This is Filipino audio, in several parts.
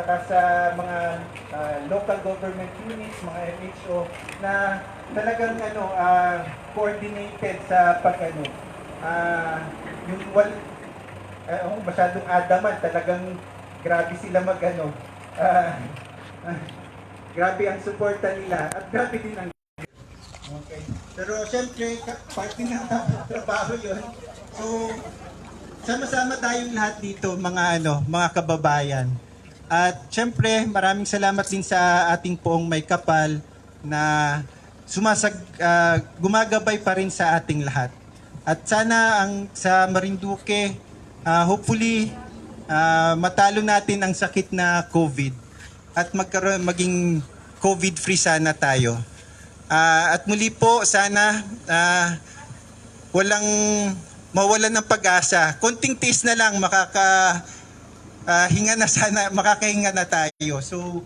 saka sa mga ah, local government units, mga MHO na talagang ano ah, coordinated sa pag ano ah, yung wal eh, oh, masyadong adaman talagang grabe sila mag ano ah, ah, grabe ang suporta nila at grabe din ang Okay. Pero siyempre, parte ng trabaho yun. So, sama-sama tayong lahat dito, mga ano, mga kababayan. At siyempre, maraming salamat din sa ating poong may kapal na sumasag ah, gumagabay pa rin sa ating lahat. At sana ang sa Marinduque, ah, hopefully ah, matalo natin ang sakit na COVID at magkaroon maging COVID-free sana tayo. Ah, at muli po, sana ah, walang mawalan ng pag-asa. Konting tiis na lang, makaka ah, hinga na sana, makakahinga na tayo. So,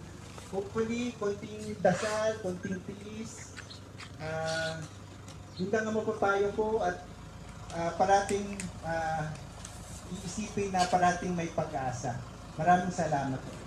hopefully, konting dasal, konting tiis. Ah, yun lang ang mapapayo ko at ah, parating ah, iisipin na parating may pag-asa. Maraming salamat.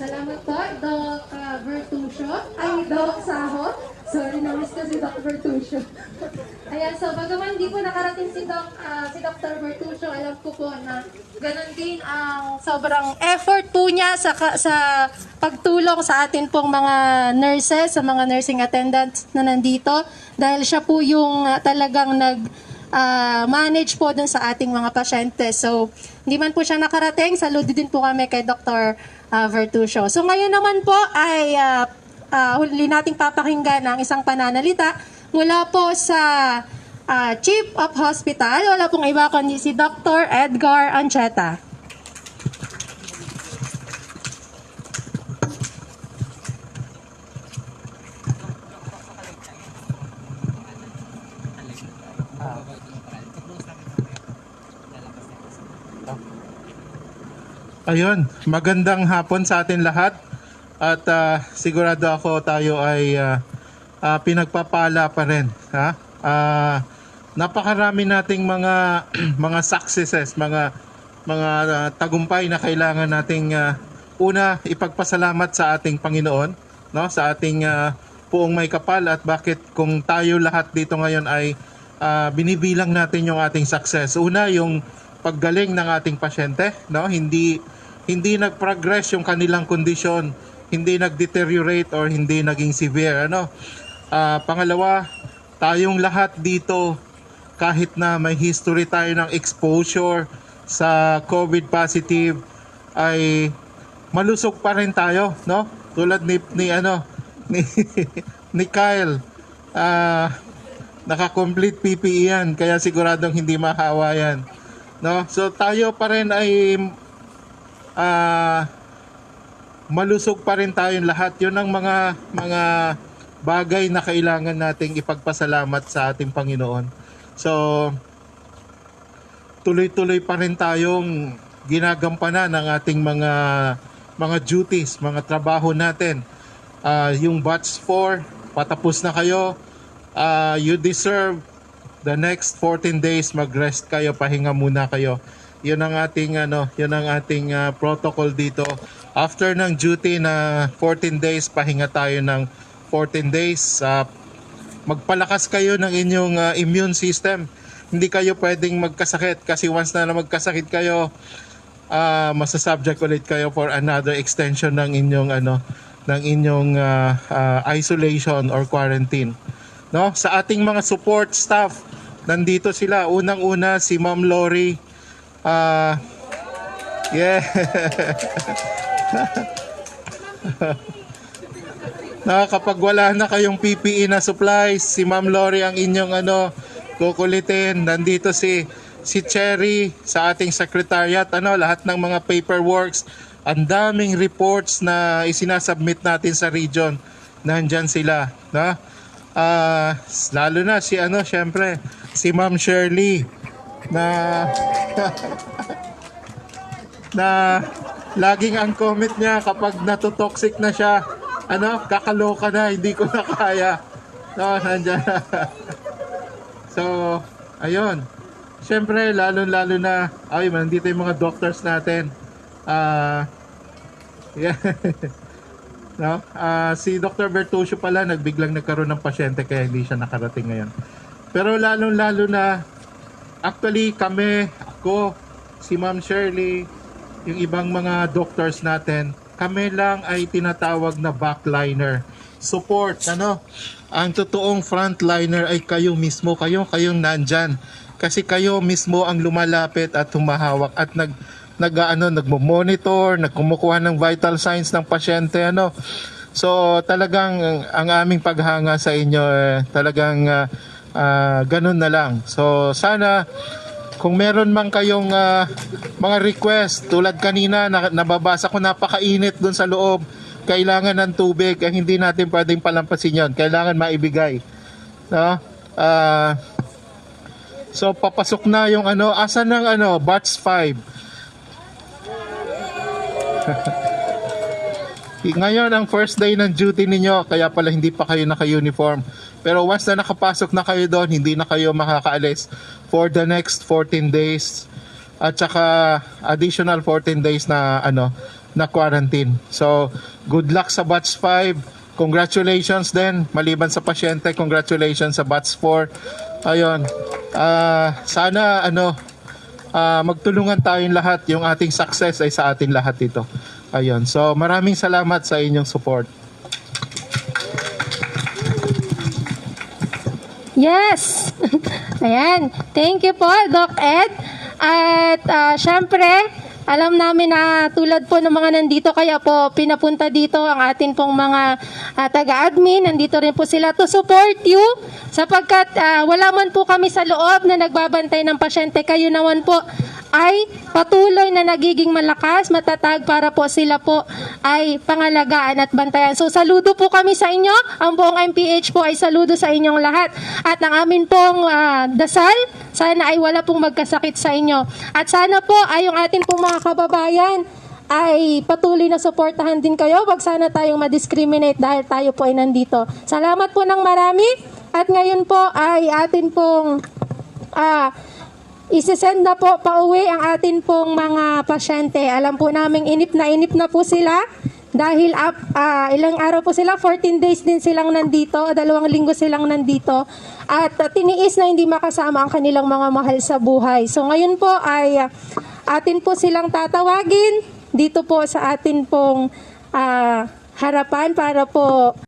Salamat po, Doc uh, Bertuccio. Ay, Doc Saho. Sorry, na-miss ko si Doc Bertuccio. Ayan, so bagaman di po nakarating si Doc, ah, si Dr. Bertuccio, alam ko po na ganun din ang sobrang effort po niya sa, sa pagtulong sa atin pong mga nurses, sa mga nursing attendants na nandito. Dahil siya po yung ah, talagang nag ah, manage po dun sa ating mga pasyente. So, hindi man po siya nakarating, saludo din po kami kay Dr. ah, Vertusio. So, ngayon naman po ay ah, ah, huli nating papakinggan ang isang pananalita mula po sa ah, Chief of Hospital. Wala pong iba kundi si Dr. Edgar Ancheta. Ayun, magandang hapon sa atin lahat. At ah, sigurado ako tayo ay ah, ah, pinagpapala pa rin. Ha? Ah, napakarami nating mga mga successes, mga mga ah, tagumpay na kailangan nating ah, una ipagpasalamat sa ating Panginoon, no? Sa ating ah, puong may kapal at bakit kung tayo lahat dito ngayon ay ah, binibilang natin yung ating success. Una, yung paggaling ng ating pasyente, no? Hindi hindi nag-progress yung kanilang kondisyon, hindi nag-deteriorate or hindi naging severe, ano? Ah, pangalawa, tayong lahat dito kahit na may history tayo ng exposure sa COVID positive ay malusog pa rin tayo, no? Tulad ni, ni ano ni ni Kyle ah naka-complete PPE yan kaya siguradong hindi mahawa yan. No? So tayo pa rin ay ah malusog pa rin tayong lahat. 'Yun ang mga mga bagay na kailangan nating ipagpasalamat sa ating Panginoon. So tuloy-tuloy pa rin tayong ginagampanan ng ating mga mga duties, mga trabaho natin. Ah, yung batch 4, patapos na kayo. Ah, you deserve the next 14 days mag-rest kayo, pahinga muna kayo. 'Yun ang ating ano, 'yun ang ating ah, protocol dito. After ng duty na 14 days, pahinga tayo ng 14 days. Ah, magpalakas kayo ng inyong ah, immune system. Hindi kayo pwedeng magkasakit kasi once na, na magkasakit kayo, ah masasubject ulit kayo for another extension ng inyong ano ng inyong ah, ah, isolation or quarantine. No? Sa ating mga support staff, nandito sila. Unang-una si Ma'am Lori. Ah yeah. na kapag wala na kayong PPE na supplies, si Ma'am Lori ang inyong ano, kukulitin. Nandito si si Cherry sa ating secretariat, ano, lahat ng mga paperworks, ang daming reports na isinasubmit natin sa region. Nandyan sila, na? Ah, lalo na si ano, syempre, si Ma'am Shirley na na laging ang comment niya kapag natotoxic na siya, ano, kakaloka na, hindi ko na kaya. So, nandyan. so, ayun. Siyempre, lalo-lalo na, ay, nandito yung mga doctors natin. Ah, yeah. no? Ah, si Dr. Bertuccio pala, nagbiglang nagkaroon ng pasyente kaya hindi siya nakarating ngayon. Pero lalo-lalo na, actually kami, ako, si Ma'am Shirley, yung ibang mga doctors natin, kami lang ay tinatawag na backliner. Support, ano? Ang totoong frontliner ay kayo mismo, kayo, kayong nandyan. Kasi kayo mismo ang lumalapit at humahawak at nag nag ano nagmo-monitor, nagkumukuha ng vital signs ng pasyente ano. So talagang ang, aming paghanga sa inyo eh, talagang ah, ah, ganun na lang. So sana kung meron man kayong ah, mga request tulad kanina na, nababasa ko napakainit doon sa loob. Kailangan ng tubig eh, hindi natin pwedeng palampasin yon kailangan maibigay no? Ah, so papasok na yung ano asan ng ano batch 5 Ngayon ang first day ng duty ninyo, kaya pala hindi pa kayo naka-uniform. Pero once na nakapasok na kayo doon, hindi na kayo makakaalis for the next 14 days at saka additional 14 days na ano na quarantine. So, good luck sa batch 5. Congratulations din maliban sa pasyente, congratulations sa batch 4. Ayun. Ah, sana ano ah, magtulungan tayong lahat. Yung ating success ay sa atin lahat ito. Ayun. So, maraming salamat sa inyong support. Yes! Ayan. Thank you po, Doc Ed. At ah, syempre, alam namin na tulad po ng mga nandito, kaya po pinapunta dito ang atin pong mga ah, taga-admin. Nandito rin po sila to support you sapagkat ah, wala man po kami sa loob na nagbabantay ng pasyente. Kayo naman po ay patuloy na nagiging malakas, matatag para po sila po ay pangalagaan at bantayan. So saludo po kami sa inyo. Ang buong MPH po ay saludo sa inyong lahat. At ang amin pong ah, dasal, sana ay wala pong magkasakit sa inyo. At sana po ay yung atin pong mga kababayan ay patuloy na suportahan din kayo. Wag sana tayong ma-discriminate dahil tayo po ay nandito. Salamat po ng marami. At ngayon po ay atin pong ah, Isisend na po pauwi ang atin pong mga pasyente. Alam po namin inip na inip na po sila dahil up, ah, ilang araw po sila, 14 days din silang nandito, dalawang linggo silang nandito. At ah, tiniis na hindi makasama ang kanilang mga mahal sa buhay. So ngayon po ay ah, atin po silang tatawagin dito po sa atin pong ah, harapan para po